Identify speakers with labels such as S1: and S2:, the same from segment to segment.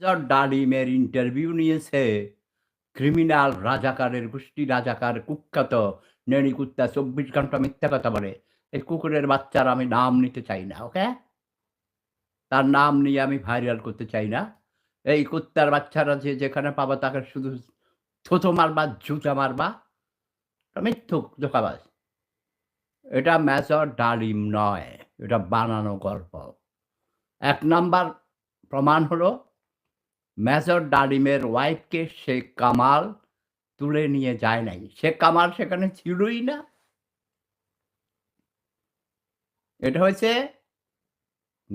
S1: George ডালিমের interview নিয়েছে। Criminal রাজাকারের, গোষ্ঠী রাজাকার, কুখ্যাত নেড়ি কুত্তা, চব্বিশ ঘণ্টা মিথ্যা কথা বলে। এই কুকুরের বাচ্চার আমি নাম নিতে চাই না, ওকে? তার নাম নিয়ে আমি ভাইরাল করতে চাই না। এই কুত্তার বাচ্চারা যে যেখানে পাবা তাকে শুধু থুতো মারবা জুতা মারবা। মিথ্যুক ধোকাবাজ। এটা মেজর ডালিম নয়, এটা বানানো গল্প। এক নাম্বার প্রমাণ হলো মেজর ডালিমের ওয়াইফকে শেখ কামাল তুলে নিয়ে যায় নাই। শেখ কামাল সেখানে ছিলই না। এটা হয়েছে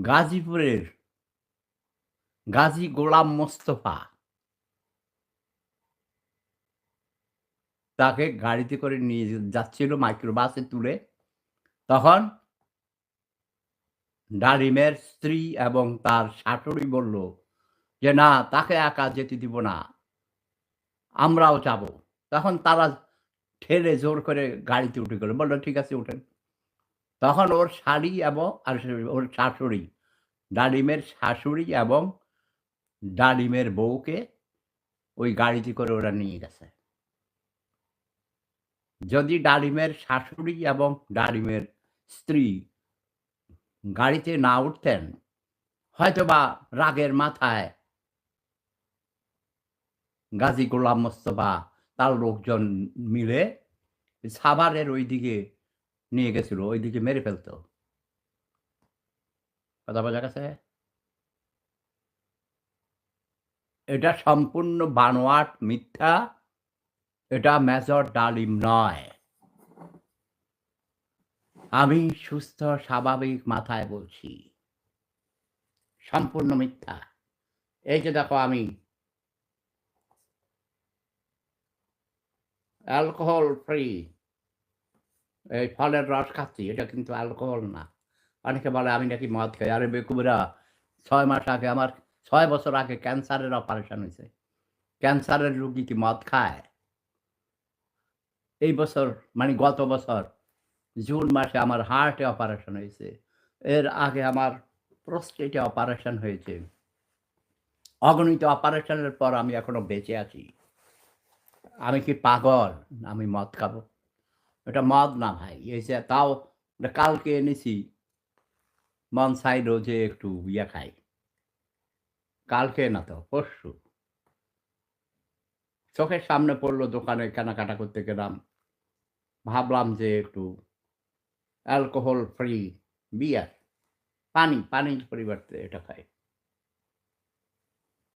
S1: গাজীপুরের গাজী গোলাম মোস্তফা। তাকে গাড়িতে করে নিয়ে যাচ্ছিল মাইক্রোবাসে তুলে। তখন ডালিমের স্ত্রী এবং তার শাশুড়ি বলল যে, না, তাকে একা যেতে দিব না। আমরাও যাব। তখন তারা ঠেলে জোর করে গাড়িতে উঠে গেল। বলল, ঠিক আছে উঠেন তখন ওর শাড়ি এবং, আর ওর শাশুড়ি, ডালিমের শাশুড়ি এবং ডালিমের বউকে ওই গাড়িতে করে ওরা নিয়ে গেছে। যদি ডালিমের শাশুড়ি এবং ডালিমের স্ত্রী গাড়িতে না উঠতেন, হয়তোবা রাগের মাথায় গাজী গোলাম মোস্তফা, তার লোকজন মিলে সাভারের ওই দিকে নিয়ে গেছিল ওই দিকে মেরে ফেলতো। কথা বোঝা গেছে? এটা সম্পূর্ণ বানোয়াট মিথ্যা, এটা মেজর ডালিম নয়। আমি সুস্থ, স্বাভাবিক মাথায় বলছি, সম্পূর্ণ মিথ্যা। এই যে দেখো আমি অ্যালকোহল ফ্রি এই ফলের রস খাচ্ছি, এটা কিন্তু অ্যালকোহল না। অনেকে বলে, আমি নাকি মদ খাই। আরে বেকুবরা ছয় মাস আগে আমার, ছয় বছর আগে ক্যান্সারের অপারেশন হয়েছে। ক্যান্সারের রুগী কি মদ খায়? এই বছর মানে গত বছর, জুন মাসে আমার হার্টে অপারেশন হয়েছে। এর আগে আমার প্রস্টেটে অপারেশন হয়েছে। অগণিত অপারেশনের পর আমি এখনও বেঁচে আছি। আমি কি পাগল? আমি মদ খাব। এটা মদ না ভাই যে তাও কালকে এনেছি। মন সাইডও যে একটু ইয়ে খাই। কালকে না তো, পরশু। চোখের সামনে পড়ল দোকানে কেনাকাটা করতে গেলাম। ভাবলাম যে একটু অ্যালকোহল ফ্রি বিয়ার পানি, পানির পরিবর্তে এটা খাই।